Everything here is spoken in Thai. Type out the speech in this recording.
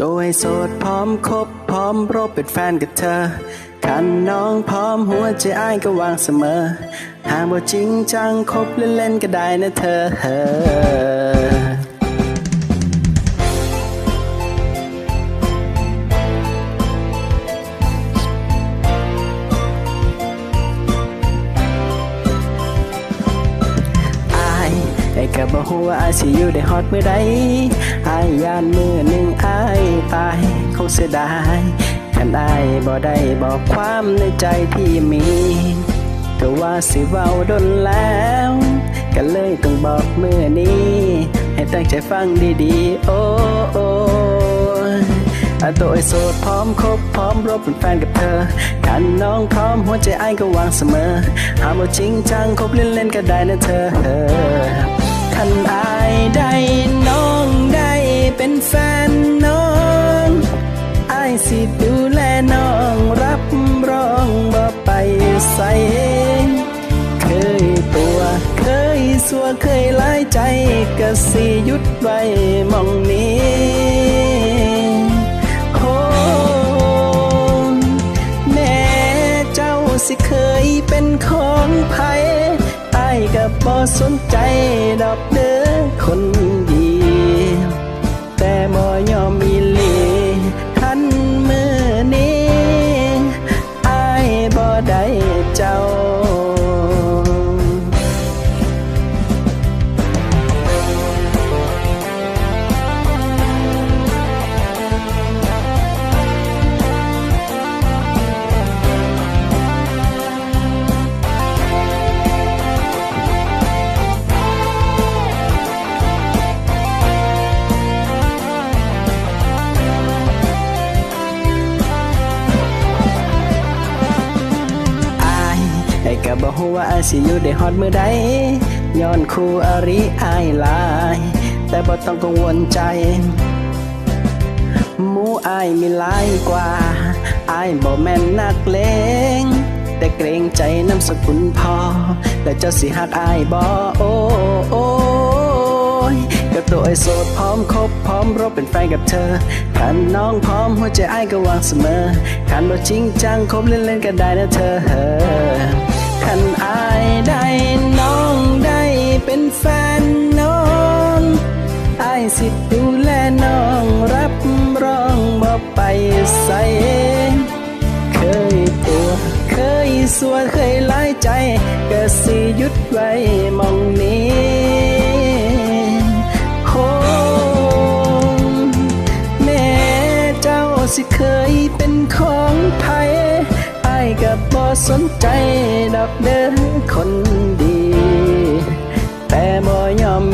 ตัวให้โสดพร้อมคบพร้อมรบเป็นแฟนกับเธอ คันน้องพร้อมหัวใจอ้ายก็วางเสมอ หากว่าจริงจังคบเล่นๆก็ได้นะเธออายไอ้กับบ่ฮู้ว่าอายสิอยู่ได้ฮอดมื้อใดอายยานมื้อ งเสียดายคันอายบ่ได้บอกความในใจที่มีก็ว่าสิเว้าดนแล้วก็เลยต้องบอกมื้อนี้ ให้ตั้งใจฟังดีๆ โอ้โอ้อาตัวไอโสดพร้อมคบพร้อมรบเป็นแฟนกับเธอคันน้องพร้อมหัวใจไอ้ายก็วางเสมอ หากว่าจริงจังคบเล่นๆก็ได้นะเธอคันอายได้น้อง สัวเคยหลายใจกะสิหยุดไว้มองนี้โอ้แม่เจ้าสิเคยเป็นของไผไอ้ายก็บ่สนใจดอกเด้อคน กะบ่ฮู้ว่าอายสิอยู่ได้ฮอดมื้อใดย้อนคู่อริอายหลาย แต่บ่ต้องกังวลใจหมูอายมีหลายกว่าอายบ่แม่นนักเลงแต่เกรงใจน้ำสกุลพอ และเจ้าสิหักอายบ่โอ้โอ้ยก็ตัวไอ้โสดพร้อมคบพร้อมรบเป็นแฟนกับเธอคันน้องพร้อมหัวใจอายก็วางเสมอคันบ่จริงจังคบเล่นๆก็ได้นะเธอ คันอายได้น้องได้เป็นแฟนน้องอายสิดูแลน้องรับรองบ่ไปใส่เคยตัวเคยสัวเคยหลายใจก็สิหยุดไว้มองนี้โอ้แม่เจ้าสิเคยเป็นของไผอายก็บ่สนใจ อกเด้อคนดี แต่บ่ยอม